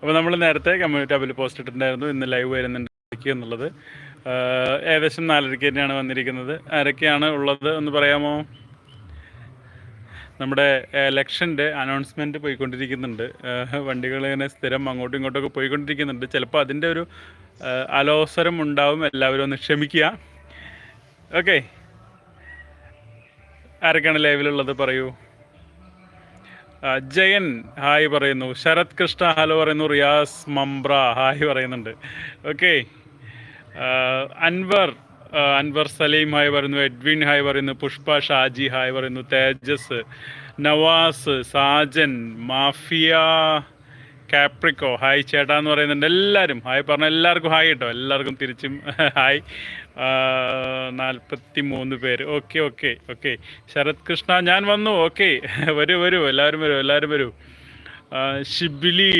അപ്പോൾ നമ്മൾ നേരത്തെ കമ്മ്യൂണിറ്റി ഹബിൽ പോസ്റ്റ് ഇട്ടിട്ടുണ്ടായിരുന്നു. ഇന്ന് ലൈവ് വരുന്നുണ്ട് എന്നുള്ളത്. ഏകദേശം നാലരയ്ക്ക് തന്നെയാണ് വന്നിരിക്കുന്നത്. ആരൊക്കെയാണ് ഉള്ളത് എന്ന് പറയാമോ? നമ്മുടെ ഇലക്ഷന്റെ അനൗൺസ്മെന്റ് പോയിക്കൊണ്ടിരിക്കുന്നുണ്ട്. വണ്ടികൾ ഇങ്ങനെ സ്ഥിരം അങ്ങോട്ടും ഇങ്ങോട്ടൊക്കെ പോയിക്കൊണ്ടിരിക്കുന്നുണ്ട്. ചിലപ്പോൾ അതിന്റെ ഒരു അലോസരം ഉണ്ടാവും. എല്ലാവരും ഒന്ന് ക്ഷമിക്കുക. ഓക്കെ ആരൊക്കെയാണ് ലൈവിലുള്ളത് പറയൂ. ജയൻ ഹായ് പറയുന്നു. ശരത് കൃഷ്ണ ഹലോ പറയുന്നു. റിയാസ് മംബ്ര ഹായ് പറയുന്നുണ്ട്. ഓക്കെ. അൻവർ അൻവർ സലീം ഹായ് പറയുന്നു. എഡ്വിൻ ഹായ് പറയുന്നു. പുഷ്പ ഷാജി ഹായ് പറയുന്നു. തേജസ് നവാസ് സാജൻ മാഫിയ കാപ്രിക്കോ ഹായ് ചേട്ടാ എന്ന് പറയുന്നുണ്ട്. എല്ലാവരും ഹായ് പറഞ്ഞ എല്ലാവർക്കും ഹായ് കേട്ടോ. എല്ലാവർക്കും തിരിച്ചും ഹായ്. നാൽപ്പത്തി മൂന്ന് പേര്. Okay okay okay. Sarath Krishna ഞാൻ വന്നു. ഓക്കെ. വരൂ വരൂ. എല്ലാവരും വരൂ എല്ലാവരും വരൂ. Shibili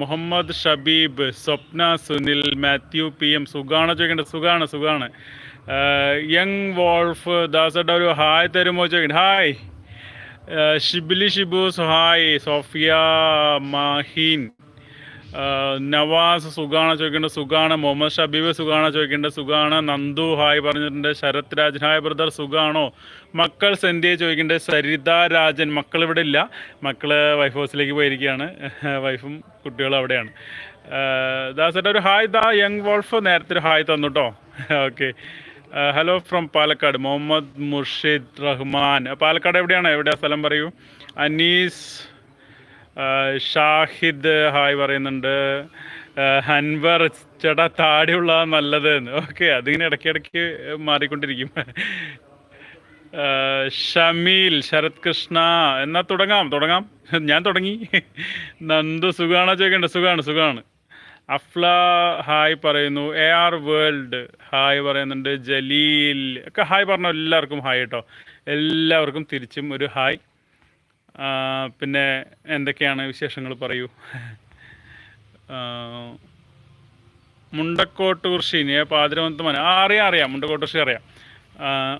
Muhammad Shabeeb Swapna Sunil Mathew P M. സുഖാണ് ചോദിക്കേണ്ടത് സുഖാണ് സുഖാണ്. യങ് വോൾഫ് ദാസട്ട ഒരു ഹായ് തരുമോ ചോദിക്കണ്ട. Hi. Shibili Shibu Zhuhai Sophia Maheen. Navas സുഖാണ ചോദിക്കേണ്ട സുഖാണ് മുഹമ്മദ് ഷബീബ് സുഖാണ ചോദിക്കേണ്ട സുഖാണ് നന്ദു ഹായ് പറഞ്ഞിട്ടുണ്ട്. ശരത് രാജൻ ഹായ് ബ്രദർ സുഖാണോ മക്കൾ സെൻഡിയെ ചോദിക്കേണ്ടത് സരിത രാജൻ മക്കൾ ഇവിടെ ഇല്ല. മക്കൾ വൈഫ് ഹൗസിലേക്ക് പോയിരിക്കുകയാണ്. വൈഫും കുട്ടികളും അവിടെയാണ്. ദാസേട്ട ഒരു ഹായ് ദാ യങ് വോൾഫ് നേരത്തെ ഒരു ഹായ് തന്നു കേട്ടോ okay. Hello from Palakkad. Muhammad Murshid Rahman. Palakkad എവിടെയാണ്? എവിടെയാണ് സ്ഥലം പറയൂ? അനീസ് ഷാഹിദ് ഹായ് പറയുന്നുണ്ട്. ഹൻവർ ചേട്ടാ താടിയുള്ള നല്ലത്. ഓക്കെ അതിങ്ങനെ ഇടയ്ക്കിടയ്ക്ക് മാറിക്കൊണ്ടിരിക്കും. ഷമീൽ ശരത് കൃഷ്ണ എന്നാ തുടങ്ങാം തുടങ്ങാം. ഞാൻ തുടങ്ങി. നന്ദു സുഖാണോ ചോദിക്കണ്ട? സുഖാണ് സുഖാണ്. അഫ്ല ഹായ് പറയുന്നു. എ ആർ വേൾഡ് ഹായ് പറയുന്നുണ്ട്. ജലീൽ ഒക്കെ ഹായ് പറഞ്ഞു? എല്ലാവർക്കും ഹായ് കേട്ടോ. എല്ലാവർക്കും തിരിച്ചും ഒരു ഹായ്. പിന്നെ എന്തൊക്കെയാണ് വിശേഷങ്ങൾ പറയൂ? മുണ്ടക്കോട്ട് കൃഷി പാതിരവന്തമന ആ അറിയാം അറിയാം മുണ്ടക്കോട്ട് കൃഷി അറിയാം.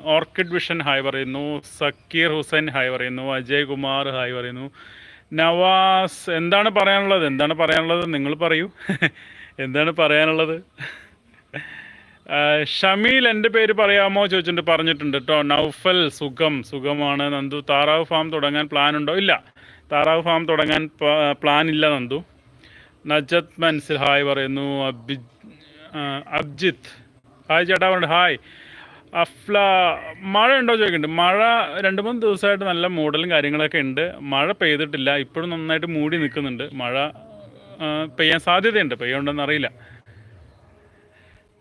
ഓർക്കിഡ് വിഷൻ ഹായ് പറയുന്നു സക്കീർ ഹുസൈൻ ഹായ് പറയുന്നു അജയ് കുമാർ ഹായ് പറയുന്നു. നവാസ് എന്താണ് പറയാനുള്ളത്? എന്താണ് പറയാനുള്ളത്? നിങ്ങൾ പറയൂ. എന്താണ് പറയാനുള്ളത്? ഷമീൽ എന്റെ പേര് പറയാമോ ചോദിച്ചിട്ട് പറഞ്ഞിട്ടുണ്ട് കേട്ടോ നൗഫൽ സുഖം സുഖമാണ് നന്ദു. താറാവ് ഫാം തുടങ്ങാൻ പ്ലാൻ ഉണ്ടോ? ഇല്ല. താറാവ് ഫാം തുടങ്ങാൻ പ്ലാൻ ഇല്ല നന്ദു. നജത് മൻസിൽ ഹായ് പറയുന്നു. അബി അബ്ജിത്ത് ഹായ് ചേട്ടാ പറഞ്ഞു. ഹായ്. അഫ്ല മഴ ഉണ്ടോ ചോദിക്കുന്നുണ്ട്. മഴ രണ്ട് മൂന്ന് ദിവസമായിട്ട് നല്ല മൂടലും കാര്യങ്ങളൊക്കെ ഉണ്ട്. മഴ പെയ്തിട്ടില്ല. ഇപ്പോഴും നന്നായിട്ട് മൂടി നിൽക്കുന്നുണ്ട്. മഴ പെയ്യാൻ സാധ്യതയുണ്ട്. പെയ്യുണ്ടെന്ന് അറിയില്ല.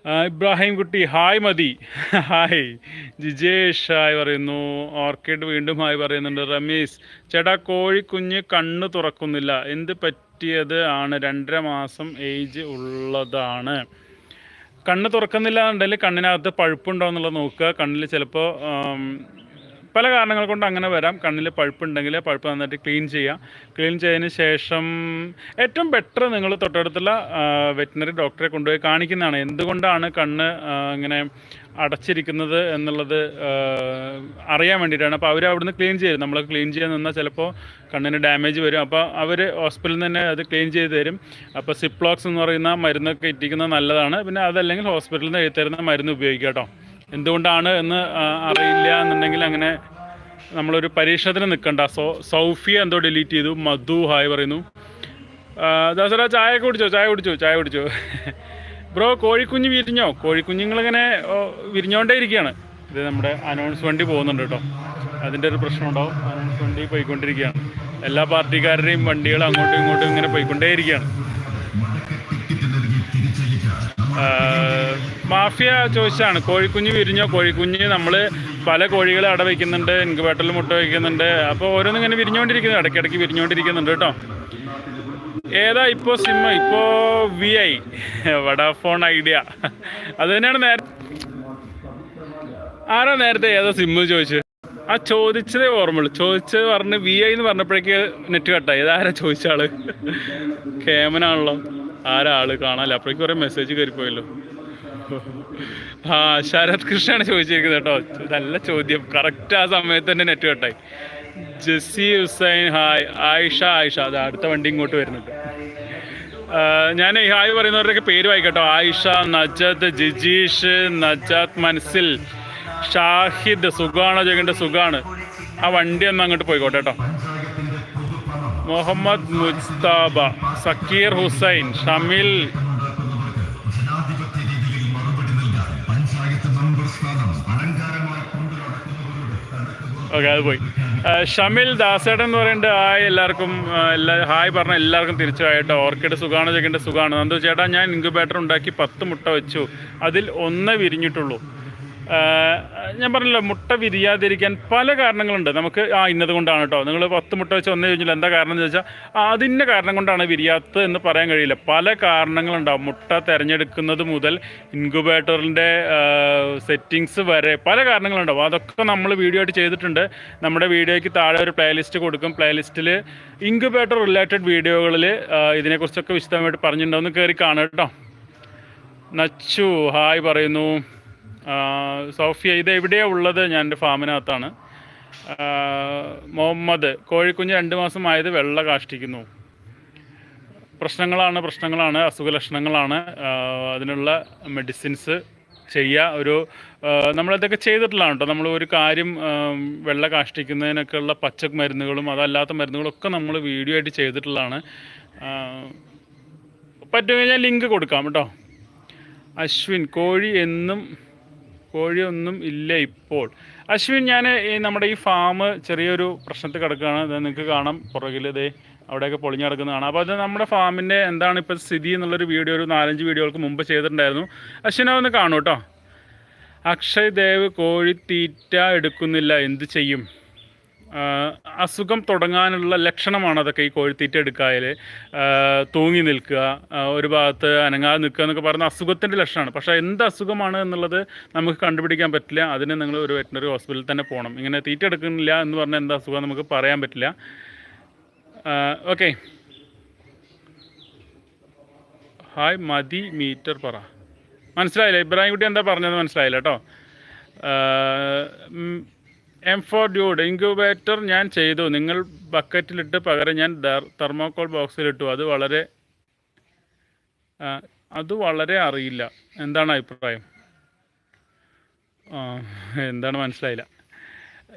ആ, ഇബ്രാഹിം കുട്ടി ഹായ് മതി. ഹായ്. ജിജേഷ് ഹായ് പറയുന്നു. ഓർക്കിഡ് വീണ്ടും ഹായ് പറയുന്നുണ്ട്. റമീസ് ചേട്ടാ കോഴിക്കുഞ്ഞ് കണ്ണ് തുറക്കുന്നില്ല. എന്ത് പറ്റിയത് ആണ്? രണ്ടര മാസം ഏജ് ഉള്ളതാണ്. കണ്ണ് തുറക്കുന്നില്ല എന്നുണ്ടെങ്കിൽ കണ്ണിനകത്ത് പഴുപ്പുണ്ടോ എന്നുള്ളത് നോക്കുക. കണ്ണിൽ ചിലപ്പോൾ പല കാരണങ്ങൾ കൊണ്ട് അങ്ങനെ വരാം. കണ്ണിൽ പഴുപ്പുണ്ടെങ്കിൽ പഴുപ്പ് നന്നായിട്ട് ക്ലീൻ ചെയ്യാം. ക്ലീൻ ചെയ്തതിന് ശേഷം ഏറ്റവും ബെറ്റർ നിങ്ങൾ തൊട്ടടുത്തുള്ള വെറ്റിനറി ഡോക്ടറെ കൊണ്ടുപോയി കാണിക്കുന്നതാണ്. എന്തുകൊണ്ടാണ് കണ്ണ് ഇങ്ങനെ അടച്ചിരിക്കുന്നത് എന്നുള്ളത് അറിയാൻ വേണ്ടിയിട്ടാണ്. അപ്പോൾ അവർ അവിടുന്ന് ക്ലീൻ ചെയ്യും. നമ്മൾ ക്ലീൻ ചെയ്യാൻ നിന്നാൽ ചിലപ്പോൾ കണ്ണിന് ഡാമേജ് വരും. അപ്പോൾ അവർ ഹോസ്പിറ്റലിൽ തന്നെ അത് ക്ലീൻ ചെയ്ത് തരും. അപ്പോൾ സിപ്ലോക്സ് എന്ന് പറയുന്ന മരുന്നൊക്കെ ഇറ്റിക്കുന്നത് നല്ലതാണ്. പിന്നെ അതല്ലെങ്കിൽ ഹോസ്പിറ്റലിൽ നിന്ന് എഴുതി തരുന്ന മരുന്ന് ഉപയോഗിക്കാം കേട്ടോ. എന്തുകൊണ്ടാണ് എന്ന് അറിയില്ല എന്നുണ്ടെങ്കിൽ അങ്ങനെ നമ്മളൊരു പരീക്ഷണത്തിന് നിൽക്കണ്ട. സോ സൗഫിയ എന്തോ ഡിലീറ്റ് ചെയ്തു. മധു ഹായ് പറയുന്നു. ദാസറ ചായ കുടിച്ചോ? ചായ കുടിച്ചോ? ചായ കുടിച്ചോ? ബ്രോ കോഴിക്കുഞ്ഞ് വിരിഞ്ഞോ? കോഴിക്കുഞ്ഞുങ്ങളിങ്ങനെ വിരിഞ്ഞോണ്ടേ ഇരിക്കുകയാണ്. ഇത് നമ്മുടെ അനൗൺസ് വണ്ടി പോകുന്നുണ്ട് കേട്ടോ. അതിന്റെ ഒരു പ്രശ്നം ഉണ്ടാവും. അനൗൺസ് വണ്ടി പോയിക്കൊണ്ടിരിക്കുകയാണ്. എല്ലാ പാർട്ടിക്കാരുടെയും വണ്ടികൾ അങ്ങോട്ടും ഇങ്ങോട്ടും ഇങ്ങനെ പോയിക്കൊണ്ടേയിരിക്കുകയാണ് മാഫിയ ചോദിച്ചാണ് കോഴിക്കുഞ്ഞ് വിരിഞ്ഞോ? കോഴിക്കുഞ്ഞ് നമ്മൾ പല കോഴികളെ അട വയ്ക്കുന്നുണ്ട് ഇൻക്യുബേറ്ററിൽ മുട്ട വയ്ക്കുന്നുണ്ട് അപ്പോൾ ഓരോന്നും ഇങ്ങനെ വിരിഞ്ഞുകൊണ്ടിരിക്കുന്നു ഇടയ്ക്കിടയ്ക്ക് വിരിഞ്ഞുകൊണ്ടിരിക്കുന്നുണ്ട് കേട്ടോ. ഏതാ ഇപ്പോൾ സിം? ഇപ്പോൾ വി ഐ വഡാഫോൺ ഐഡിയ. അത് തന്നെയാണ് നേരത്തെ ആരാ നേരത്തെ ഏതാ സിമ്മ് ചോദിച്ചു ആ ചോദിച്ചതേ ഓർമ്മയുള്ളൂ. ചോദിച്ചത് പറഞ്ഞ് വി ഐ എന്ന് പറഞ്ഞപ്പോഴേക്ക് നെറ്റ് കട്ടായി. ഇതാരാ ചോദിച്ച ആൾ? കേമനാണല്ലോ. ആരാ ആൾ? കാണാല്ല അപ്പോഴേക്ക് കുറേ മെസ്സേജ് കയറിപ്പോയല്ലോ ആ ശരത് കൃഷ്ണയാണ് ചോദിച്ചിരിക്കുന്നത് കേട്ടോ. നല്ല ചോദ്യം. കറക്റ്റ് ആ സമയത്ത് തന്നെ നെറ്റ് കട്ടായി ജസി ഹുസൈൻ ഹായ്. ആയിഷ ആയിഷ. അത് അടുത്ത വണ്ടി ഇങ്ങോട്ട് വരുന്നുണ്ട്. ഞാൻ ഈ ഹായ് പറയുന്നവരുടെയൊക്കെ പേര് വായിക്കട്ടോ ആയിഷ നജത് ജിജീഷ് നജാത് മൻസിൽ ഷാഹിദ് സുഖാണ് ജഗന്റെ സുഖാണ്. ആ വണ്ടി ഒന്ന് അങ്ങോട്ട് പോയിക്കോട്ടെ കേട്ടോ. മുഹമ്മദ് മുസ്താബ സക്കീർ ഹുസൈൻ ഷമീൽ ഓക്കെ അത് പോയി. ഷമിൽ ദാസേട്ടൻ എന്ന് പറയുന്നത് ഹായ് എല്ലാവർക്കും. എല്ലാ ഹായ് പറഞ്ഞ എല്ലാവർക്കും തിരിച്ചു. ആയിട്ടോ ഓർക്കിഡ് സുഖമാണ് ചെക്കേണ്ട സുഖമാണ് എന്താ ചേട്ടാ ഞാൻ ഇൻക്യുബേറ്റർ ഉണ്ടാക്കി പത്ത് മുട്ട വെച്ചു. അതിൽ ഒന്ന് വിരിഞ്ഞിട്ടുള്ളൂ. ഞാൻ പറഞ്ഞല്ലോ മുട്ട വിരിയാതിരിക്കാൻ പല കാരണങ്ങളുണ്ട്. നമുക്ക് ആ ഇന്നത് കൊണ്ടാണ് കേട്ടോ നിങ്ങൾ പത്ത് മുട്ട വെച്ച് വന്നു കഴിഞ്ഞാൽ എന്താ കാരണം എന്ന് ചോദിച്ചാൽ അതിന്റെ കാരണം കൊണ്ടാണ് വിരിയാത്തത് എന്ന് പറയാൻ കഴിയില്ല. പല കാരണങ്ങളുണ്ടാവും. മുട്ട തിരഞ്ഞെടുക്കുന്നത് മുതൽ ഇൻക്യുബേറ്ററിന്റെ സെറ്റിങ്സ് വരെ പല കാരണങ്ങളുണ്ടാവും. അതൊക്കെ നമ്മൾ വീഡിയോ ആയിട്ട് ചെയ്തിട്ടുണ്ട്. നമ്മുടെ വീഡിയോയ്ക്ക് താഴെ ഒരു പ്ലേലിസ്റ്റ് കൊടുക്കും. പ്ലേലിസ്റ്റിൽ ഇൻക്യുബേറ്റർ റിലേറ്റഡ് വീഡിയോകളിൽ ഇതിനെക്കുറിച്ചൊക്കെ വിശദമായിട്ട് പറഞ്ഞിട്ടുണ്ടാവും. കയറി കാണുക കേട്ടോ നച്ചു ഹായ് പറയുന്നു. സോഫിയ ഇത് എവിടെയാണ് ഉള്ളത്? ഞാൻ എന്റെ ഫാമിനകത്താണ്. മുഹമ്മദ് കോഴിക്കുഞ്ഞ് രണ്ട് മാസം ആയത് വെള്ള കാഷ്ടിക്കുന്നു. പ്രശ്നങ്ങളാണ് പ്രശ്നങ്ങളാണ് അസുഖ ലക്ഷണങ്ങളാണ് അതിനുള്ള മെഡിസിൻസ് ചെയ്യുക ഒരു നമ്മളിതൊക്കെ ചെയ്തിട്ടുള്ളതാണ് കേട്ടോ. നമ്മൾ ഒരു കാര്യം വെള്ള കാഷ്ടിക്കുന്നതിനൊക്കെ ഉള്ള പച്ച മരുന്നുകളും അതല്ലാത്ത മരുന്നുകളൊക്കെ നമ്മൾ വീഡിയോ ആയിട്ട് ചെയ്തിട്ടുള്ളതാണ്. പറ്റുമെങ്കിൽ ഞാൻ ലിങ്ക് കൊടുക്കാം കേട്ടോ. അശ്വിൻ കോഴി എന്നും കോഴിയൊന്നും ഇല്ല ഇപ്പോൾ. അശ്വിൻ ഞാൻ നമ്മുടെ ഈ ഫാം ചെറിയൊരു പ്രശ്നത്തിൽ കിടക്കുകയാണ്. അത് നിങ്ങൾക്ക് കാണാം പുറകിൽ ഇതേ അവിടെയൊക്കെ പൊളിഞ്ഞു കിടക്കുന്നതാണ്. അപ്പോൾ അത് നമ്മുടെ ഫാമിന്റെ എന്താണ് ഇപ്പോൾ സ്ഥിതി എന്നുള്ളൊരു വീഡിയോ ഒരു നാലഞ്ച് വീഡിയോകൾക്ക് മുമ്പ് ചെയ്തിട്ടുണ്ടായിരുന്നു. അശ്വിനെ ഒന്ന് കാണൂ കേട്ടോ. അക്ഷയ് ദേവ് കോഴി തീറ്റ എടുക്കുന്നില്ല. എന്ത് ചെയ്യും? അസുഖം തുടങ്ങാനുള്ള ലക്ഷണമാണ് അതൊക്കെ ഈ കോഴിത്തീറ്റ എടുക്കായൽ തൂങ്ങി നിൽക്കുക ഒരു ഭാഗത്ത് അനങ്ങാതെ നിൽക്കുക എന്നൊക്കെ പറയുന്ന അസുഖത്തിന്റെ ലക്ഷണമാണ്. പക്ഷേ എന്ത് അസുഖമാണ് എന്നുള്ളത് നമുക്ക് കണ്ടുപിടിക്കാൻ പറ്റില്ല. അതിന് നിങ്ങൾ ഒരു വെറ്റിനറി ഹോസ്പിറ്റലിൽ തന്നെ പോകണം. ഇങ്ങനെ തീറ്റ എടുക്കുന്നില്ല എന്ന് പറഞ്ഞാൽ എന്താ അസുഖം നമുക്ക് പറയാൻ പറ്റില്ല. ഓക്കെ. ഹായ് മതി മീറ്റർ പറ. മനസ്സിലായില്ല? ഇബ്രാഹിം കുട്ടി എന്താ പറഞ്ഞത് മനസ്സിലായില്ല കേട്ടോ. എം ഫോർ ഡ്യൂഡ് ഇൻക്യുബേറ്റർ ഞാൻ ചെയ്തു. നിങ്ങൾ ബക്കറ്റിലിട്ട് പകരം ഞാൻ തെർമോക്കോൾ ബോക്സിലിട്ടു അത് വളരെ അത് വളരെ അറിയില്ല. എന്താണ് അഭിപ്രായം? എന്താണ് മനസ്സിലായില്ല.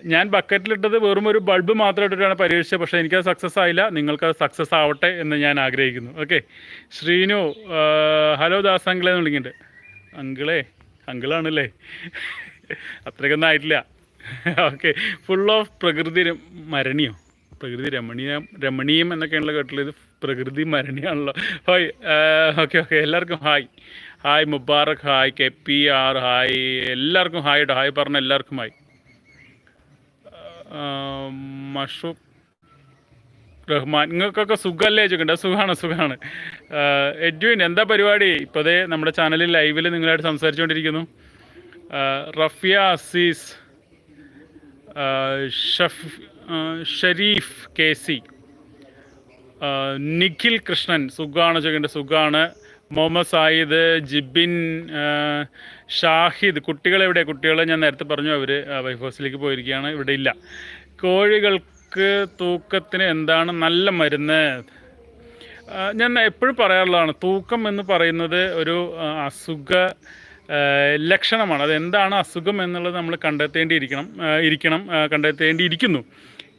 ഞാൻ ബക്കറ്റിലിട്ടത് വെറും ഒരു ബൾബ് മാത്രം ഇട്ടിട്ടാണ് പരീക്ഷിച്ചത്. പക്ഷേ എനിക്കത് സക്സസ് ആയില്ല. നിങ്ങൾക്കത് സക്സസ് ആവട്ടെ എന്ന് ഞാൻ ആഗ്രഹിക്കുന്നു. ഓക്കെ ശ്രീനു ഹലോ ദാസ് അങ്കിളെ എന്ന് വിളിക്കുന്നുണ്ട്. അങ്കിളേ അങ്കിളാണല്ലേ? അത്രയ്ക്കൊന്നും ആയിട്ടില്ല. ഓക്കെ ഫുൾ ഓഫ് പ്രകൃതി മരണിയോ? പ്രകൃതി രമണീയ രമണീയം എന്നൊക്കെയാണല്ലോ കേട്ടുള്ളത് പ്രകൃതി മരണിയാണല്ലോ. ഹായ് ഓക്കെ ഓക്കെ എല്ലാവർക്കും hi hi Mubarak hi K P R hi എല്ലാവർക്കും ഹായ് ഇട്ടോ ഹായ് പറഞ്ഞ എല്ലാവർക്കും ഹായ് മഷു റഹ്മാൻ. നിങ്ങൾക്കൊക്കെ സുഖമല്ലേ ചോദിക്കണ്ട? സുഖമാണ് സുഖമാണ് എഡ്വിൻ എന്താ പരിപാടി? ഇപ്പോൾ ദേ നമ്മുടെ ചാനലിൽ ലൈവിൽ നിങ്ങളായിട്ട് സംസാരിച്ചുകൊണ്ടിരിക്കുന്നു റഫിയ അസീസ് ഷഫ് ഷരീഫ് കെ സി. നിഖിൽ കൃഷ്ണൻ സുഖാണ് ചോദിക്കേണ്ടത് സുഖാണ്. മുഹമ്മദ് സായിദ് ജിബിൻ ഷാഹിദ് കുട്ടികൾ കുട്ടികളെ ഞാൻ നേരത്തെ പറഞ്ഞു അവർ വൈഫ് ഹൗസിലേക്ക് പോയിരിക്കുകയാണ് ഇവിടെ ഇല്ല. കോഴികൾക്ക് തൂക്കത്തിന് എന്താണ് നല്ല മരുന്ന്? ഞാൻ എപ്പോഴും പറയാറുള്ളതാണ് തൂക്കം എന്ന് പറയുന്നത് ഒരു അസുഖ ലക്ഷണമാണ്. അത് എന്താണ് അസുഖം എന്നുള്ളത് നമ്മൾ കണ്ടെത്തേണ്ടിയിരിക്കണം ഇരിക്കണം കണ്ടെത്തേണ്ടിയിരിക്കുന്നു.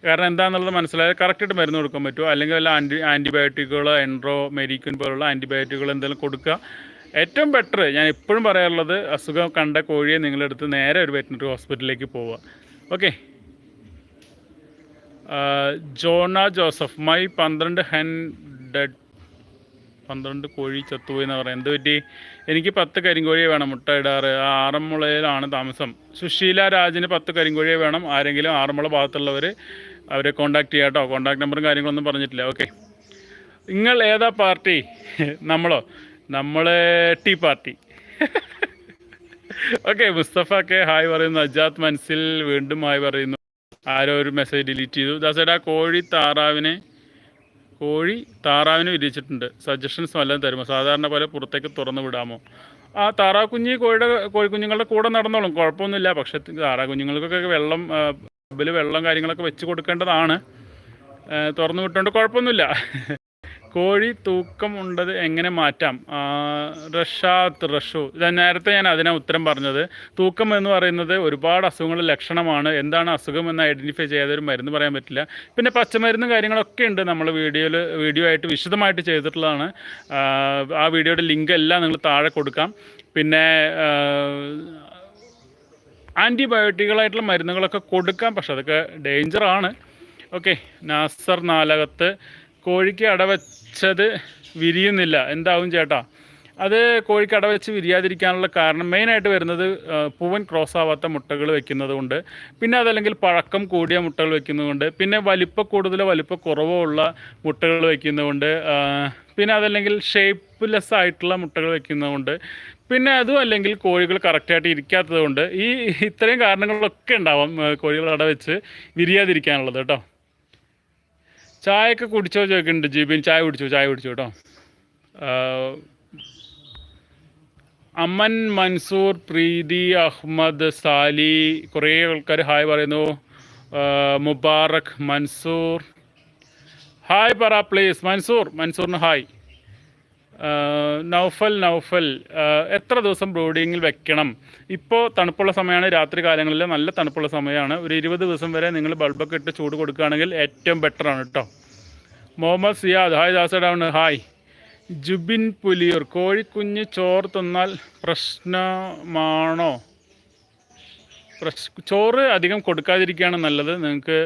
കാരണം എന്താണെന്നുള്ളത് മനസ്സിലായാൽ കറക്റ്റായിട്ട് മരുന്ന് കൊടുക്കാൻ പറ്റുമോ? അല്ലെങ്കിൽ വല്ല ആന്റി ആന്റിബയോട്ടിക്കുകളോ എൻട്രോ മെരിക്കൻ പോലുള്ള ആന്റിബയോട്ടിക്കുകൾ എന്തെങ്കിലും കൊടുക്കുക. ഏറ്റവും ബെറ്റർ ഞാൻ എപ്പോഴും പറയാറുള്ളത് അസുഖം കണ്ട കോഴിയെ നിങ്ങളെടുത്ത് നേരെ ഒരു വെറ്റിനറി ഹോസ്പിറ്റലിലേക്ക് പോവുക. ഓക്കെ? ജോണ ജോസഫ് മൈ പന്ത്രണ്ട് ഹെൻ ഡെഡ് പന്ത്രണ്ട് കോഴി ചത്തുപോയി എന്ന് പറയാം എന്ത് പറ്റി? എനിക്ക് പത്ത് കരിങ്കോഴിയെ വേണം മുട്ട ഇടാറ്. ആറന്മുളയിലാണ് താമസം. സുശീല രാജിന് പത്ത് കരിങ്കോഴിയെ വേണം. ആരെങ്കിലും ആറന്മുള ഭാഗത്തുള്ളവർ അവരെ കോണ്ടാക്ട് ചെയ്യാട്ടോ കോണ്ടാക്ട് നമ്പറും കാര്യങ്ങളൊന്നും പറഞ്ഞിട്ടില്ല. ഓക്കെ നിങ്ങൾ ഏതാ പാർട്ടി? നമ്മളോ? നമ്മൾ tea party. Okay Mustafa K hi പറയുന്നു. അജാത് മനസ്സിൽ വീണ്ടും ഹായ് പറയുന്നു. ആരോ ഒരു മെസ്സേജ് ഡിലീറ്റ് ചെയ്തു. ദാസേടാ കോഴി താറാവിനെ കോഴി താറാവിന് വിരിച്ചിട്ടുണ്ട് സജഷൻസ് വല്ലതും തരുമോ? സാധാരണ പോലെ പുറത്തേക്ക് തുറന്നു വിടാമോ? ആ താറാവ് കുഞ്ഞ് കോഴിയുടെ കോഴിക്കുഞ്ഞുങ്ങളുടെ കൂടെ നടന്നോളും. കുഴപ്പമൊന്നുമില്ല. പക്ഷേ താറാവ് കുഞ്ഞുങ്ങൾക്കൊക്കെ വെള്ളം ഇതിൽ വെള്ളം കാര്യങ്ങളൊക്കെ വെച്ച് കൊടുക്കേണ്ടതാണ്. തുറന്നു വിട്ടുകൊണ്ട് കുഴപ്പമൊന്നുമില്ല. കോഴി തൂക്കം ഉണ്ടത് എങ്ങനെ മാറ്റാം? റഷാത്ത് റഷു. നേരത്തെ ഞാൻ അതിനെ ഉത്തരം പറഞ്ഞത്. തൂക്കം എന്ന് പറയുന്നത് ഒരുപാട് അസുഖങ്ങളുടെ ലക്ഷണമാണ്. എന്താണ് അസുഖം എന്ന് ഐഡന്റിഫൈ ചെയ്യാതെ ഒരു മരുന്ന് പറയാൻ പറ്റില്ല. പിന്നെ പച്ചമരുന്നും കാര്യങ്ങളൊക്കെ ഉണ്ട് നമ്മൾ വീഡിയോയിൽ വീഡിയോ ആയിട്ട് വിശദമായിട്ട് ചെയ്തിട്ടുള്ളതാണ്. ആ, വീഡിയോയുടെ ലിങ്ക് എല്ലാം നിങ്ങൾ താഴെ കൊടുക്കാം. പിന്നെ ആന്റിബയോട്ടിക്കുകളായിട്ടുള്ള മരുന്നുകളൊക്കെ കൊടുക്കാം. പക്ഷെ അതൊക്കെ ഡേഞ്ചറാണ്. ഓക്കെ നാസർ നാലകത്ത് കോഴിക്ക് അടവച്ചത് വിരിയുന്നില്ല. എന്താവും ചേട്ടാ? അത് കോഴിക്കട വെച്ച് വിരിയാതിരിക്കാനുള്ള കാരണം മെയിനായിട്ട് വരുന്നത് പൂവൻ ക്രോസ് ആവാത്ത മുട്ടകൾ വെക്കുന്നത് കൊണ്ട് പിന്നെ അതല്ലെങ്കിൽ പഴക്കം കൂടിയ മുട്ടകൾ വെക്കുന്നതുകൊണ്ട്. പിന്നെ വലിപ്പ കൂടുതലോ വലിപ്പ കുറവോ ഉള്ള മുട്ടകൾ വെക്കുന്നതുകൊണ്ട് പിന്നെ അതല്ലെങ്കിൽ ഷേപ്പ്ലെസ് ആയിട്ടുള്ള മുട്ടകൾ വെക്കുന്നതുകൊണ്ട്. പിന്നെ അതും അല്ലെങ്കിൽ കോഴികൾ കറക്റ്റായിട്ട് ഇരിക്കാത്തത് കൊണ്ട് ഈ ഇത്രയും കാരണങ്ങളൊക്കെ ഉണ്ടാവാം കോഴികൾ അടവെച്ച് വിരിയാതിരിക്കാനുള്ളത് കേട്ടോ. ചായയൊക്കെ കുടിച്ചോ ചോദിക്കുന്നുണ്ട് ജിബിൻ. ചായ കുടിച്ചു? ചായ കുടിച്ചു കേട്ടോ അമൻ മൻസൂർ പ്രീതി അഹമ്മദ് സാലി കുറേ ആൾക്കാർ ഹായ് പറയുന്നു. മുബാറക് മൻസൂർ. ഹായ് പറ പ്ലീസ് മൻസൂർ മൻസൂറിന് ഹായ്. നൗഫൽ നൗഫൽ. എത്ര ദിവസം ബ്രൂഡിങ്ങിൽ വെക്കണം? ഇപ്പോൾ തണുപ്പുള്ള സമയമാണ് രാത്രി കാലങ്ങളിൽ നല്ല തണുപ്പുള്ള സമയമാണ് ഒരു ഇരുപത് ദിവസം വരെ നിങ്ങൾ ബൾബൊക്കെ ഇട്ട് ചൂട് കൊടുക്കുകയാണെങ്കിൽ ഏറ്റവും ബെറ്ററാണ് കേട്ടോ മുഹമ്മദ് സിയാദ് ഹായ് ദാസഡാണ് ഹായ്. ജുബിൻ പുലിയൂർ കോഴിക്കുഞ്ഞ് ചോർ തിന്നാൽ പ്രശ്നമാണോ? ചോറ് അധികം കൊടുക്കാതിരിക്കുകയാണ് നല്ലത്. നിങ്ങൾക്ക്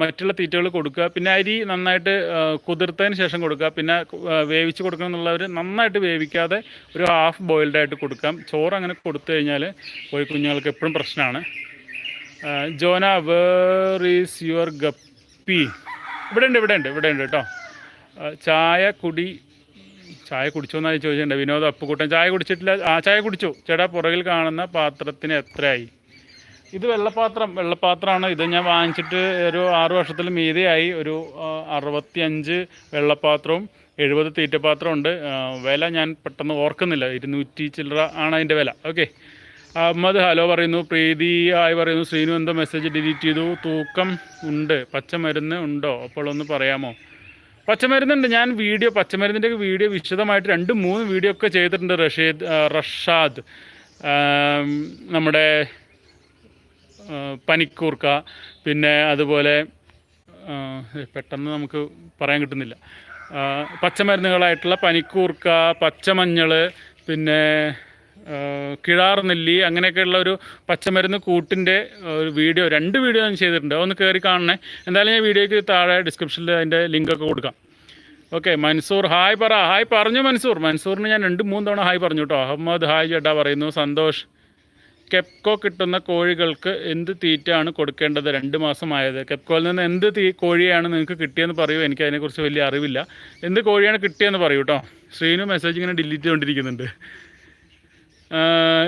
മറ്റുള്ള തീറ്റകൾ കൊടുക്കുക. പിന്നെ അരി നന്നായിട്ട് കുതിർത്തതിന് ശേഷം കൊടുക്കുക. പിന്നെ വേവിച്ച് കൊടുക്കണം എന്നുള്ളവർ നന്നായിട്ട് വേവിക്കാതെ ഒരു ഹാഫ് ബോയിൽഡ് ആയിട്ട് കൊടുക്കാം. ചോറ് അങ്ങനെ കൊടുത്തു കഴിഞ്ഞാൽ കോഴിക്കുഞ്ഞുങ്ങൾക്ക് എപ്പോഴും പ്രശ്നമാണ്. Jonah where is your guppy ഇവിടെ ഉണ്ട് ഇവിടെ ഉണ്ട് ഇവിടെ ഉണ്ട് കേട്ടോ. ചായ കുടി ചായ കുടിച്ചോ എന്നായി ചോദിച്ചിട്ടുണ്ട് വിനോദ് അപ്പുകൂട്ടൻ. ചായ കുടിച്ചിട്ടില്ല. ആ ചായ കുടിച്ചു. ചേട്ടാ പുറകിൽ കാണുന്ന പാത്രത്തിന് എത്രയായി? ഇത് വെള്ളപ്പാത്രം. വെള്ളപ്പാത്രമാണ് ഇത് ഞാൻ വാങ്ങിച്ചിട്ട് ഒരു ആറു വർഷത്തിൽ മീതെയായി. ഒരു അറുപത്തിയഞ്ച് വെള്ളപ്പാത്രവും എഴുപത് തീറ്റപ്പാത്രം ഉണ്ട്. വില ഞാൻ പെട്ടെന്ന് ഓർക്കുന്നില്ല. ഇരുന്നൂറ്റി ചില്ലറ ആണ് അതിന്റെ വില. ഓക്കെ. അഹമ്മദ് ഹലോ പറയുന്നു. പ്രീതി ആയി പറയുന്നു. ശ്രീനു എന്തോ മെസ്സേജ് ഡിലീറ്റ് ചെയ്തു. തൂക്കം ഉണ്ട്. പച്ചമരുന്ന് ഉണ്ടോ? അപ്പോൾ ഒന്ന് പറയാമോ? പച്ചമരുന്നുണ്ട്. ഞാൻ വീഡിയോ പച്ചമരുന്നിന്റെ വീഡിയോ വിശദമായിട്ട് രണ്ട് മൂന്ന് വീഡിയോ ഒക്കെ ചെയ്തിട്ടുണ്ട് റഷീദ് റഷാദ്. നമ്മുടെ പനിക്കൂർക്ക പിന്നെ അതുപോലെ പെട്ടെന്ന് നമുക്ക് പറയാൻ കിട്ടുന്നില്ല. പച്ചമരുന്നുകളായിട്ടുള്ള പനിക്കൂർക്ക പച്ചമഞ്ഞൾ പിന്നെ കിഴാർ നെല്ലി അങ്ങനെയൊക്കെയുള്ള ഒരു പച്ചമരുന്ന് കൂട്ടിന്റെ ഒരു വീഡിയോ രണ്ട് വീഡിയോ ഞാൻ ചെയ്തിട്ടുണ്ട്. ഒന്ന് കയറി കാണണേ. എന്തായാലും ഞാൻ വീഡിയോയ്ക്ക് താഴെ ഡിസ്ക്രിപ്ഷനിൽ അതിന്റെ ലിങ്കൊക്കെ കൊടുക്കാം. ഓക്കെ മൻസൂർ. ഹായ് പറ. ഹായ് പറഞ്ഞു മൻസൂർ. മൻസൂറിന് ഞാൻ രണ്ട് മൂന്ന് തവണ ഹായ് പറഞ്ഞു കേട്ടോ. അഹമ്മദ് ഹായ് ചേട്ടാ പറയുന്നു. സന്തോഷ്. കെപ്കോ കിട്ടുന്ന കോഴികൾക്ക് എന്ത് തീറ്റയാണ് കൊടുക്കേണ്ടത്? രണ്ട് മാസമായത്. കെപ്കോയിൽ നിന്ന് എന്ത് തീ കോഴിയാണ് നിങ്ങൾക്ക് കിട്ടിയെന്ന് പറയൂ. എനിക്ക് അതിനെക്കുറിച്ച് വലിയ അറിവില്ല. എന്ത് കോഴിയാണ് കിട്ടിയെന്ന് പറയൂ കേട്ടോ ശ്രീനു മെസ്സേജ് ഇങ്ങനെ ഡിലീറ്റ് ചെയ്തുകൊണ്ടിരിക്കുന്നുണ്ട്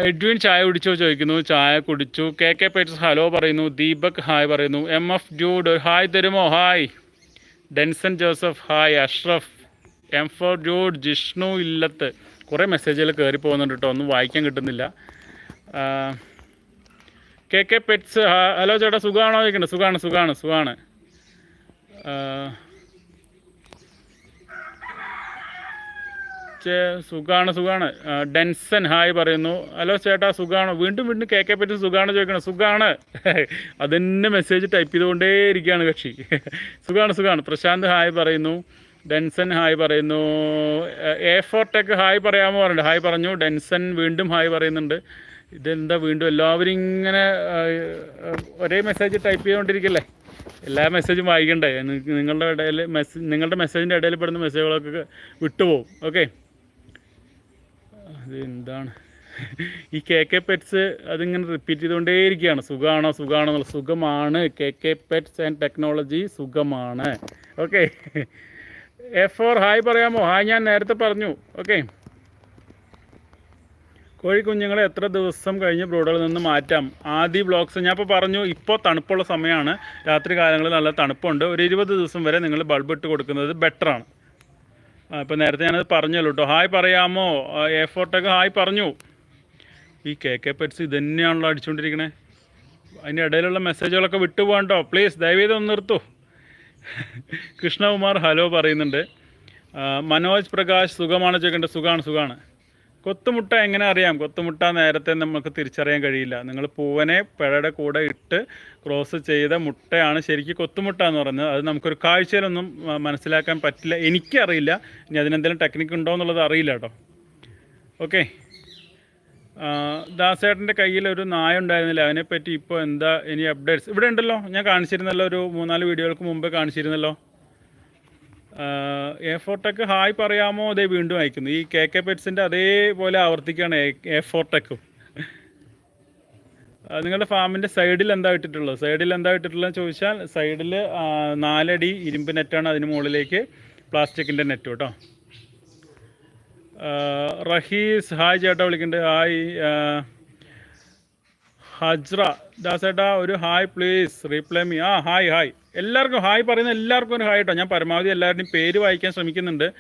എഡ്വിൻ ചായ കുടിച്ചോ ചോദിക്കുന്നു. ചായ കുടിച്ചു. കെ കെ പേറ്റ്സ് ഹലോ പറയുന്നു. ദീപക് ഹായ് പറയുന്നു. എം എഫ് ജൂഡ് ഹായ് തരുമോ? Hi. Denson Joseph hi. Ashraf. M four Jude Jishnu ഇല്ലത്ത്. കുറേ മെസ്സേജുകൾ കയറി പോകുന്നുണ്ട് കേട്ടോ ഒന്നും വായിക്കാൻ കിട്ടുന്നില്ല. കെ കെ പെറ്റ്സ് ഹലോ ചേട്ടാ സുഖമാണോ ചോദിക്കണ്ടേ? സുഖമാണ് സുഖമാണ് സുഖമാണ് സുഖാണ് സുഖാണ്. ഡെൻസൻ ഹായ് പറയുന്നു. ഹലോ ചേട്ടാ സുഖാണോ? വീണ്ടും വീണ്ടും കെ കെ പറ്റി സുഖാണ് ചോദിക്കണം? സുഖാണ്. അതന്നെ മെസ്സേജ് ടൈപ്പ് ചെയ്തുകൊണ്ടേ ഇരിക്കുകയാണ് കക്ഷി. സുഖാണ് സുഖാണ്. പ്രശാന്ത് ഹായ് പറയുന്നു. ഡെൻസൻ ഹായ് പറയുന്നു. എ ഫോർ ടെക് ഹായ് പറയാമോ? പറഞ്ഞിട്ട് ഹായ് പറഞ്ഞു. ഡെൻസൻ വീണ്ടും ഹായ് പറയുന്നുണ്ട്. ഇതെന്താ വീണ്ടും എല്ലാവരും ഇങ്ങനെ ഒരേ മെസ്സേജ് ടൈപ്പ് ചെയ്തുകൊണ്ടിരിക്കല്ലേ എല്ലാ മെസ്സേജും വായിക്കണ്ടേ? നിങ്ങ- നിങ്ങളുടെ ഇടയിൽ മെസ്സ നിങ്ങളുടെ മെസ്സേജിന്റെ ഇടയിൽ പെടുന്ന മെസ്സേജുകളൊക്കെ വിട്ടുപോകും ഓക്കെ അതെന്താണ്? ഈ കെ കെ പെറ്റ്സ് അതിങ്ങനെ റിപ്പീറ്റ് ചെയ്തുകൊണ്ടേയിരിക്കുകയാണ് സുഖമാണോ സുഖമാണോ എന്നുള്ള സുഖമാണ്. K K pets and technology സുഖമാണ്. ഓക്കെ എഫ് ഫോർ ഹായ് പറയാമോ? ഹായ് ഞാൻ നേരത്തെ പറഞ്ഞു. ഓക്കെ കോഴിക്കുഞ്ഞുങ്ങളെ എത്ര ദിവസം കഴിഞ്ഞ് ബ്രോഡുകളിൽ നിന്ന് മാറ്റാം? ആദ്യ ബ്ലോക്സ് ഞാൻ ഇപ്പോൾ പറഞ്ഞു ഇപ്പോൾ തണുപ്പുള്ള സമയമാണ്. രാത്രി കാലങ്ങളിൽ നല്ല തണുപ്പുണ്ട്. ഒരു ഇരുപത് ദിവസം വരെ നിങ്ങൾ ബൾബ് ഇട്ട് കൊടുക്കുന്നത് ബെറ്ററാണ് ഇപ്പോൾ നേരത്തെ ഞാനത് പറഞ്ഞല്ലോ കേട്ടോ ഹായ് പറയാമോ? എ ഫോർട്ടൊക്കെ ഹായ് പറഞ്ഞു. ഈ കെ കെ പെറ്റ്സ് ഇത് തന്നെയാണല്ലോ അടിച്ചുകൊണ്ടിരിക്കണേ അതിന്റെ ഇടയിലുള്ള മെസ്സേജുകളൊക്കെ വിട്ടുപോകണ്ടോ പ്ലീസ് ദയവേദം ഒന്ന് നിർത്തു. കൃഷ്ണകുമാർ ഹലോ പറയുന്നുണ്ട്. മനോജ് പ്രകാശ് സുഖമാണ് ചോദിക്കേണ്ടത് സുഖമാണ് സുഖമാണ് കൊത്തുമുട്ട എങ്ങനെ അറിയാം? കൊത്തുമുട്ട നേരത്തെ നമുക്ക് തിരിച്ചറിയാൻ കഴിയില്ല. നിങ്ങൾ പൂവനെ പിഴയുടെ കൂടെ ഇട്ട് ക്രോസ് ചെയ്ത മുട്ടയാണ് ശരിക്കും കൊത്തുമുട്ട എന്ന് പറയുന്നത്. അത് നമുക്കൊരു കാഴ്ചയിലൊന്നും മനസ്സിലാക്കാൻ പറ്റില്ല. എനിക്കറിയില്ല. ഇനി അതിനെന്തെങ്കിലും ടെക്നിക്ക് ഉണ്ടോ എന്നുള്ളത് അറിയില്ല കേട്ടോ. ഓക്കെ ദാസേട്ടന്റെ കയ്യിൽ ഒരു നായ ഉണ്ടായിരുന്നില്ല. അതിനെപ്പറ്റി ഇപ്പോൾ എന്താ ഇനി അപ്ഡേറ്റ്സ് ഇവിടെ ഉണ്ടല്ലോ. ഞാൻ കാണിച്ചിരുന്നല്ലോ ഒരു മൂന്നാൽ വീഡിയോകൾക്ക് മുമ്പ് കാണിച്ചിരുന്നല്ലോ. എ ഫോർടെക്ക് ഹായ് പറയാമോ? അതേ വീണ്ടും അയക്കുന്നു. ഈ കെ കെ പെറ്റ്സിന്റെ അതേപോലെ ആവർത്തിക്കുകയാണ് എ ഫോർടെക്കും നിങ്ങളുടെ ഫാമിന്റെ സൈഡിൽ എന്താ ഇട്ടിട്ടുള്ളത്? സൈഡിൽ എന്താ ഇട്ടിട്ടുള്ളത് ചോദിച്ചാൽ സൈഡിൽ നാലടി ഇരുമ്പ് നെറ്റാണ് അതിന് മുകളിലേക്ക് പ്ലാസ്റ്റിക്കിന്റെ നെറ്റ് കേട്ടോ. റഹീസ് ഹായ് ചേട്ടാ വിളിക്കുന്നുണ്ട് ഹായ് ഹജ്ര ദാസേട്ടാ ഒരു ഹായ് പ്ലീസ് റീപ്ലേ മീ ആ ഹായ് ഹായ്. എല്ലാവർക്കും ഹായ് പറയുന്ന എല്ലാവർക്കും ഒരു ഹായ് കേട്ടോ. ഞാൻ പരമാവധി എല്ലാവരുടെയും പേര് വായിക്കാൻ ശ്രമിക്കുന്നുണ്ട്.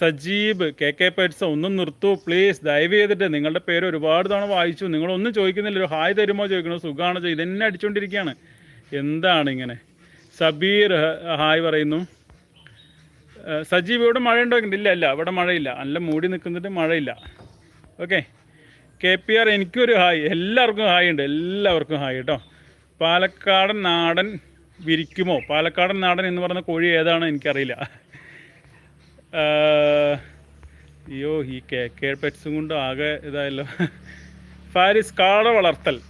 സജീബ് കെ കെ പേഴ്സ ഒന്നും നിർത്തൂ പ്ലീസ് ദയവ് ചെയ്തിട്ട് നിങ്ങളുടെ പേര് ഒരുപാട് തവണ വായിച്ചു. നിങ്ങളൊന്നും ചോദിക്കുന്നില്ല. ഒരു ഹായ് തരുമോ ചോദിക്കണോ? സുഖമാണോ ചോദിക്കും ഇതെന്നെ അടിച്ചുകൊണ്ടിരിക്കുകയാണ് എന്താണ് ഇങ്ങനെ? സബീർ ഹായ് പറയുന്നു. സജീവ് ഇവിടെ മഴയുണ്ടോ ഇല്ല ഇല്ല. ഇവിടെ മഴയില്ല. നല്ല മൂടി നിൽക്കുന്നിട്ട് മഴയില്ല. ഓക്കെ. കെ പി ആർ എനിക്കൊരു ഹായ്. എല്ലാവർക്കും ഹായ് ഉണ്ട്. എല്ലാവർക്കും ഹായ് കേട്ടോ. പാലക്കാടൻ നാടൻ വിരിക്കുമോ? പാലക്കാടൻ നാടൻ എന്ന് പറയുന്ന കോഴി ഏതാണ് എനിക്കറിയില്ല. അയ്യോ ഈ കെ കെ പെറ്റ്സും കൊണ്ട് ആകെ ഇതായല്ലോ. ഫാരിസ് കാട വളർത്തൽ.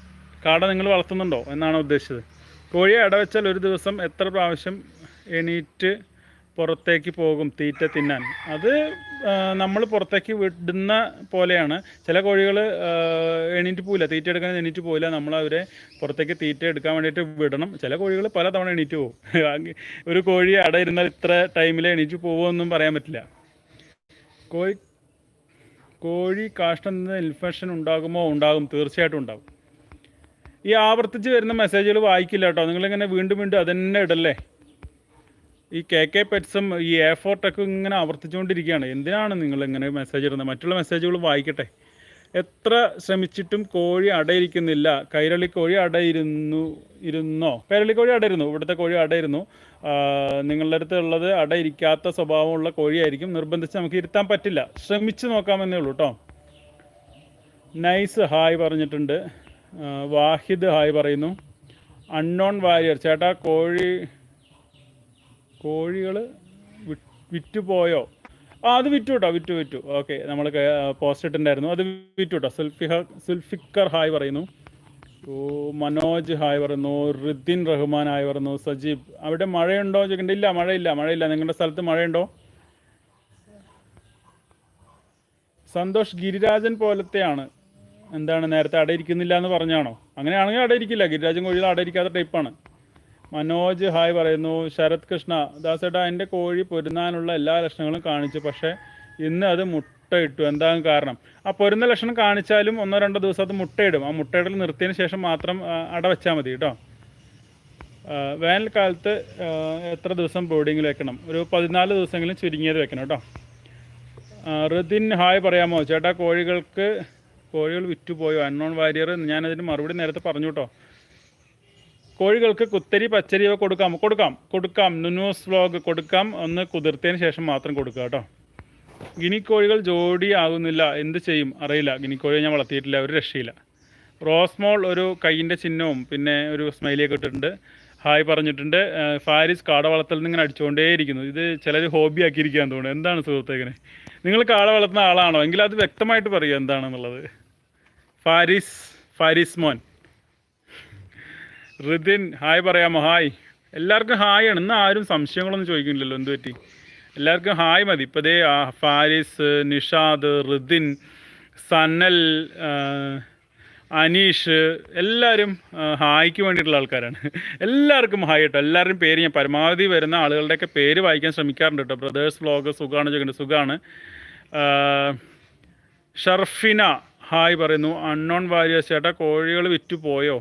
കാട നിങ്ങൾ വളർത്തുന്നുണ്ടോ? എന്നാണ് ഉദ്ദേശിച്ചത്. കോഴിയെ അടവച്ചാൽ ഒരു ദിവസം എത്ര പ്രാവശ്യം എണീറ്റ് പുറത്തേക്ക് പോകും തീറ്റ തിന്നാൻ. അത് നമ്മൾ പുറത്തേക്ക് വിടുന്ന പോലെയാണ്. ചില കോഴികൾ എണീറ്റ് പോവില്ല. തീറ്റ എടുക്കാൻ എണീറ്റ് പോവില്ല. നമ്മൾ അവരെ പുറത്തേക്ക് തീറ്റ എടുക്കാൻ വേണ്ടിയിട്ട് വിടണം. ചില കോഴികൾ പല തവണ എണീറ്റ് പോകും ഒരു കോഴി അട ഇരുന്നാൽ ഇത്ര ടൈമിൽ എണീറ്റ് പോകുമെന്നും പറയാൻ പറ്റില്ല. കോഴി കോഴി കാഷ്ടം ഇൻഫെക്ഷൻ ഉണ്ടാകുമോ? ഉണ്ടാകും. തീർച്ചയായിട്ടും ഉണ്ടാകും. ഈ ആവർത്തിച്ച് വരുന്ന മെസ്സേജുകൾ വായിക്കില്ല കേട്ടോ. നിങ്ങളിങ്ങനെ വീണ്ടും വീണ്ടും അതന്നെ ഇടല്ലേ? ഈ കെ കെ പെറ്റ്സും ഈ എ ഫോർട്ടൊക്കെ ഇങ്ങനെ ആവർത്തിച്ചുകൊണ്ടിരിക്കുകയാണ്. എന്തിനാണ് നിങ്ങൾ ഇങ്ങനെ മെസ്സേജ് ഇടുന്നത്? മറ്റുള്ള മെസ്സേജുകൾ വായിക്കട്ടെ. എത്ര ശ്രമിച്ചിട്ടും കോഴി അടയിരിക്കുന്നില്ല. കൈരളി കോഴി അടയിരുന്നു ഇരുന്നോ? കൈരളി കോഴി അടയിരുന്നു. ഇവിടുത്തെ കോഴി അടയിരുന്നു. നിങ്ങളുടെ അടുത്ത് ഉള്ളത് അടയിരിക്കാത്ത സ്വഭാവമുള്ള കോഴിയായിരിക്കും. നിർബന്ധിച്ച് നമുക്ക് ഇരുത്താൻ പറ്റില്ല. ശ്രമിച്ചു നോക്കാമെന്നേ ഉള്ളൂ കേട്ടോ നൈസ് ഹായ് പറഞ്ഞിട്ടുണ്ട്. വാഹിദ് ഹായ് പറയുന്നു. Unknown warrior. ചേട്ടാ കോഴി കോഴികൾ വിറ്റുപോയോ? ആ അത് വിറ്റു കേട്ടോ വിറ്റു വിറ്റു. ഓക്കെ നമ്മൾ പോസ്റ്റ് ഇട്ടിട്ടുണ്ടായിരുന്നു. അത് വിറ്റു കേട്ടോ സുൽഫിഹ സുൽഫിക്കർ ഹായ് പറയുന്നു. ഓ മനോജ് ഹായ് പറയുന്നു. റിദ്ദീൻ റഹ്മാൻ ഹായ് പറയുന്നു. സജീബ് അവിടെ മഴയുണ്ടോ ചോദിക്കണ്ട. ഇല്ല മഴയില്ല മഴയില്ല. നിങ്ങളുടെ സ്ഥലത്ത് മഴയുണ്ടോ? സന്തോഷ് ഗിരിരാജൻ പോലത്തെയാണ്. എന്താണ് നേരത്തെ അടയിരിക്കുന്നില്ല എന്ന് പറഞ്ഞാണോ? അങ്ങനെയാണെങ്കിൽ അടയിരിക്കില്ല. ഗിരിരാജൻ കോഴികൾ അടയിരിക്കാത്ത ടൈപ്പാണ് മനോജ് ഹായ് പറയുന്നു. ശരത് കൃഷ്ണ ദാസേട്ടാ എന്റെ കോഴി പൊരുന്നാനുള്ള എല്ലാ ലക്ഷണങ്ങളും കാണിച്ചു. പക്ഷേ ഇന്ന് അത് മുട്ടയിട്ടു. എന്താണ് കാരണം? ആ പൊരുന്ന ലക്ഷണം കാണിച്ചാലും ഒന്നോ രണ്ടോ ദിവസം അത് മുട്ടയിടും. ആ മുട്ടയിടൽ നിർത്തിയതിന് ശേഷം മാത്രം അടവച്ചാൽ അട വെച്ചാൽ മതി കേട്ടോ. വേനൽക്കാലത്ത് എത്ര ദിവസം ബോർഡിങ്ങിൽ വെക്കണം? ഒരു പതിനാല് ദിവസമെങ്കിലും ചുരുങ്ങിയത് വെക്കണം കേട്ടോ. ഋതിൻ ഹായ് പറയാമോ? ചേട്ടാ കോഴികൾക്ക് കോഴികൾ വിറ്റുപോയോ? അൺനോൺ വാരിയർ ഞാനതിന് മറുപടി നേരത്തെ പറഞ്ഞു കേട്ടോ. കോഴികൾക്ക് കുത്തരി പച്ചരിയോ കൊടുക്കാം. കൊടുക്കാം. കൊടുക്കാം. നുനൂസ് വ്ലോഗ് കൊടുക്കാം. ഒന്ന് കുതിർത്തതിന് ശേഷം മാത്രം കൊടുക്കുക കേട്ടോ. ഗിനിക്കോഴികൾ ജോഡി ആകുന്നില്ല. എന്ത് ചെയ്യും? അറിയില്ല. ഗിനിക്കോഴിയെ ഞാൻ വളർത്തിയിട്ടില്ല. ഒരു രക്ഷയില്ല. റോസ്മോൾ ഒരു കൈയിന്റെ ചിഹ്നവും പിന്നെ ഒരു സ്മൈലിയൊക്കെ ഇട്ടിട്ടുണ്ട്. ഹായ് പറഞ്ഞിട്ടുണ്ട്. ഫാരിസ് കാട വളർത്തൽ നിന്ന് ഇങ്ങനെ അടിച്ചുകൊണ്ടേയിരിക്കുന്നു. ഇത് ചിലർ ഹോബി ആക്കിയിരിക്കാൻ തോന്നുന്നു. എന്താണ് സുഹൃത്തേക്കിനെ നിങ്ങൾ കാട വളർത്തുന്ന ആളാണോ? എങ്കിൽ അത് വ്യക്തമായിട്ട് പറയുക എന്താണെന്നുള്ളത്. ഫാരിസ് ഫാരിസ് മോൻ. റിതിൻ ഹായ് പറയാമോ? ഹായ്. എല്ലാവർക്കും ഹായ് ആണ്. ഇന്ന് ആരും സംശയങ്ങളൊന്നും ചോദിക്കുന്നില്ലല്ലോ. എന്ത് പറ്റി? എല്ലാവർക്കും ഹായ് മതി. ഇപ്പോൾ ദേ ഫാരിസ് നിഷാദ് റിതിൻ സനൽ അനീഷ് എല്ലാവരും ഹായ്ക്ക് വേണ്ടിയിട്ടുള്ള ആൾക്കാരാണ്. എല്ലാവർക്കും ഹായ് കേട്ടോ. എല്ലാവരുടെയും പേര് ഞാൻ പരമാവധി വരുന്ന ആളുകളുടെയൊക്കെ പേര് വായിക്കാൻ ശ്രമിക്കാറുണ്ട് കേട്ടോ. ബ്രദേഴ്സ് ബ്ലോഗ് സുഖമാണ് ചോദിക്കുന്നത് സുഖമാണ് ഷർഫിന ഹായ് പറയുന്നു. അൺനോൺ വാരിയേഴ്സ് ചേട്ടാ കോഴികൾ വിറ്റു പോയോ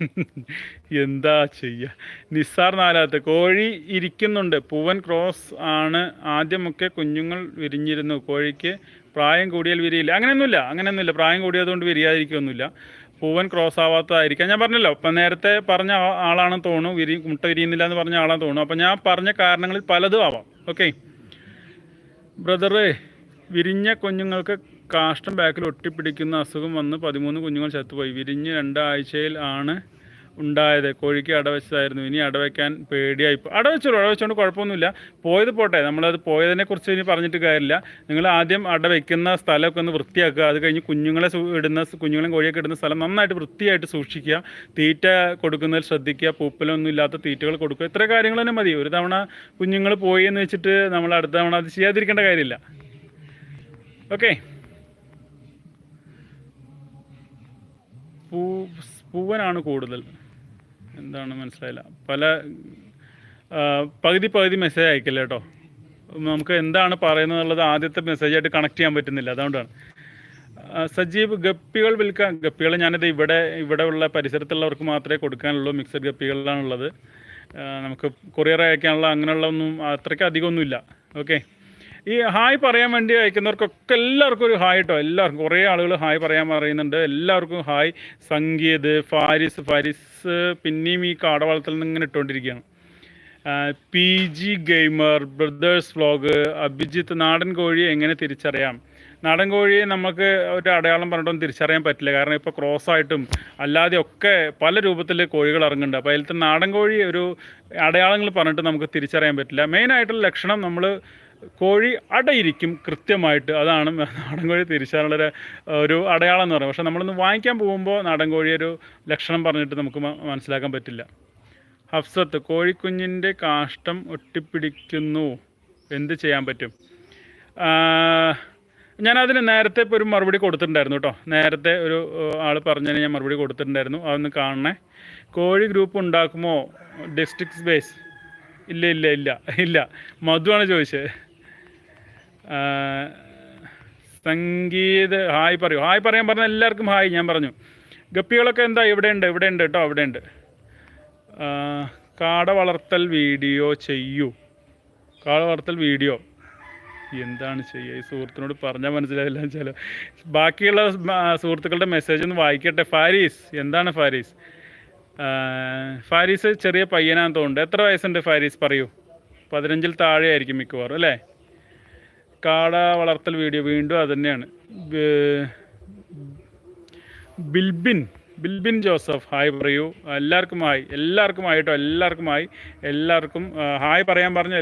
എന്താ ചെയ്യുക നിസ്സാർ നാലാത്ത കോഴി ഇരിക്കുന്നുണ്ട്. പൂവൻ ക്രോസ് ആണ്. ആദ്യമൊക്കെ കുഞ്ഞുങ്ങൾ വിരിഞ്ഞിരുന്നു. കോഴിക്ക് പ്രായം കൂടിയാൽ വിരിയില്ല. അങ്ങനെയൊന്നുമില്ല. അങ്ങനെയൊന്നുമില്ല. പ്രായം കൂടിയതുകൊണ്ട് വിരിയാതിരിക്കുകയൊന്നുമില്ല. പൂവൻ ക്രോസ് ആവാത്തതായിരിക്കാം. ഞാൻ പറഞ്ഞല്ലോ. ഇപ്പം നേരത്തെ പറഞ്ഞ ആളാണ് തോന്നുന്നു. വിരി മുട്ട വിരിയുന്നില്ല എന്ന് പറഞ്ഞ ആളാണ് തോന്നുന്നു. അപ്പം ഞാൻ പറഞ്ഞ കാരണങ്ങളിൽ പലതും ആവാം. ഓക്കെ? ബ്രദറ് വിരിഞ്ഞ കുഞ്ഞുങ്ങൾക്ക് കാഷ്ടം ബാക്കിൽ ഒട്ടിപ്പിടിക്കുന്ന അസുഖം വന്ന് പതിമൂന്ന് കുഞ്ഞുങ്ങൾ ചത്തുപോയി. വിരിഞ്ഞ് രണ്ടാഴ്ചയിൽ ആണ് ഉണ്ടായത്. കോഴിക്ക് അടവെച്ചതായിരുന്നു ഇനി അടവയ്ക്കാൻ പേടിയായി അടവെച്ചോളൂ അടവെച്ചോണ്ട് കുഴപ്പമൊന്നുമില്ല. പോയത് പോട്ടെ. നമ്മളത് പോയതിനെ കുറിച്ച് ഇനി പറഞ്ഞിട്ട് കാര്യമില്ല. നിങ്ങൾ ആദ്യം അടവയ്ക്കുന്ന സ്ഥലമൊക്കെ ഒന്ന് വൃത്തിയാക്കുക. അത് കഴിഞ്ഞ് കുഞ്ഞുങ്ങളെ ഇടുന്ന കുഞ്ഞുങ്ങളെ കോഴിയൊക്കെ ഇടുന്ന സ്ഥലം നന്നായിട്ട് വൃത്തിയായിട്ട് സൂക്ഷിക്കുക. തീറ്റ കൊടുക്കുന്നതിൽ ശ്രദ്ധിക്കുക. പൂപ്പലൊന്നും ഇല്ലാത്ത തീറ്റകൾ കൊടുക്കുക. ഇത്ര കാര്യങ്ങൾ തന്നെ മതി. ഒരു തവണ കുഞ്ഞുങ്ങൾ പോയി എന്ന് വെച്ചിട്ട് നമ്മൾ അടുത്ത തവണ അത് ചെയ്യാതിരിക്കേണ്ട കാര്യമില്ല. ഓക്കെ. പൂ പൂവനാണ് കൂടുതൽ. എന്താണ് മനസ്സിലായില്ല. പല പകുതി പകുതി മെസ്സേജ് അയക്കില്ല കേട്ടോ. നമുക്ക് എന്താണ് പറയുന്നത് എന്നുള്ളത് ആദ്യത്തെ മെസ്സേജായിട്ട് കണക്ട് ചെയ്യാൻ പറ്റുന്നില്ല. അതുകൊണ്ടാണ്. സജീവ് ഗപ്പികൾ വിൽക്കാൻ ഗപ്പികൾ ഞാനിത് ഇവിടെ ഇവിടെ ഉള്ള പരിസരത്തുള്ളവർക്ക് മാത്രമേ കൊടുക്കാനുള്ളൂ. മിക്സഡ് ഗപ്പികളിലാണുള്ളത് നമുക്ക് കൊറിയർ അയക്കാനുള്ള അങ്ങനെയുള്ള ഒന്നും അത്രയ്ക്ക് അധികമൊന്നുമില്ല ഓക്കെ ഈ ഹായ് പറയാൻ വേണ്ടി അയക്കുന്നവർക്കൊക്കെ എല്ലാവർക്കും ഒരു ഹായ് കേട്ടോ എല്ലാവർക്കും കുറേ ആളുകൾ ഹായ് പറയാൻ പറയുന്നുണ്ട്. എല്ലാവർക്കും ഹായ്. സംഗീത് ഫാരിസ് ഫാരിസ് പിന്നെയും ഈ കാടവളത്തിൽ നിന്ന് ഇങ്ങനെ ഇട്ടുകൊണ്ടിരിക്കുകയാണ് P G gamer brothers vlog Abhijith നാടൻ കോഴിയെ എങ്ങനെ തിരിച്ചറിയാം? നാടൻ കോഴിയെ നമുക്ക് ഒരു അടയാളം പറഞ്ഞിട്ടൊന്നും തിരിച്ചറിയാൻ പറ്റില്ല. കാരണം ഇപ്പോൾ ക്രോസ് ആയിട്ടും അല്ലാതെ ഒക്കെ പല രൂപത്തിൽ കോഴികൾ ഇറങ്ങുന്നുണ്ട്. അപ്പോൾ അതിലത്തെ നാടൻ കോഴി ഒരു അടയാളങ്ങൾ പറഞ്ഞിട്ട് നമുക്ക് തിരിച്ചറിയാൻ പറ്റില്ല. മെയിനായിട്ടുള്ള ലക്ഷണം നമ്മൾ കോഴി അടയിരിക്കും കൃത്യമായിട്ട്. അതാണ് നാടൻ കോഴി തിരിച്ചാനുള്ളൊരു ഒരു- അടയാളം എന്ന് പറയുന്നത്. പക്ഷേ നമ്മളൊന്ന് വാങ്ങിക്കാൻ പോകുമ്പോൾ നാടൻ കോഴി ഒരു ലക്ഷണം പറഞ്ഞിട്ട് നമുക്ക് മനസ്സിലാക്കാൻ പറ്റില്ല. ഹഫ്സത്ത് കോഴിക്കുഞ്ഞിന്റെ കാഷ്ടം ഒട്ടിപ്പിടിക്കുന്നു. എന്ത് ചെയ്യാൻ പറ്റും? ഞാനതിന് നേരത്തെ ഇപ്പോൾ ഒരു മറുപടി കൊടുത്തിട്ടുണ്ടായിരുന്നു കേട്ടോ. നേരത്തെ ഒരു ആൾ പറഞ്ഞതിന് ഞാൻ മറുപടി കൊടുത്തിട്ടുണ്ടായിരുന്നു. അതൊന്ന് കാണണേ. കോഴി ഗ്രൂപ്പ് ഉണ്ടാക്കുമോ? District base. ഇല്ല ഇല്ല ഇല്ല ഇല്ല. മധുവാണ് ചോദിച്ചത്. സംഗീത് ഹായ് പറയൂ. ഹായ് പറയാൻ പറഞ്ഞ എല്ലാവർക്കും ഹായ് ഞാൻ പറഞ്ഞു. ഗപ്പികളൊക്കെ എന്താ? ഇവിടെ ഉണ്ട് ഇവിടെ ഉണ്ട് കേട്ടോ ഉണ്ട്. കാട വളർത്തൽ വീഡിയോ ചെയ്യൂ. കാട വളർത്തൽ വീഡിയോ. എന്താണ് ചെയ്യുക ഈ സുഹൃത്തിനോട് പറഞ്ഞാൽ മനസ്സിലായില്ല വെച്ചാൽ ബാക്കിയുള്ള സുഹൃത്തുക്കളുടെ മെസ്സേജ് ഒന്ന് വായിക്കട്ടെ. ഫാരീസ് എന്താണ് ഫാരീസ്? ഫാരീസ് ചെറിയ പയ്യനാന്ന് തോന്നുന്നുണ്ട്. എത്ര വയസ്സുണ്ട് ഫാരീസ്? പറയൂ. പതിനഞ്ചിൽ താഴെ ആയിരിക്കും മിക്കവാറും അല്ലേ? കാട വളർത്തൽ വീഡിയോ വീണ്ടും അത് തന്നെയാണ്. ബിൽബിൻ ബിൽബിൻ ജോസഫ് ഹായ് പറയൂ. എല്ലാവർക്കും ഹായ് എല്ലാവർക്കും ആയിട്ടോ എല്ലാവർക്കും ഹായ് എല്ലാവർക്കും ഹായ് പറയാൻ പറഞ്ഞ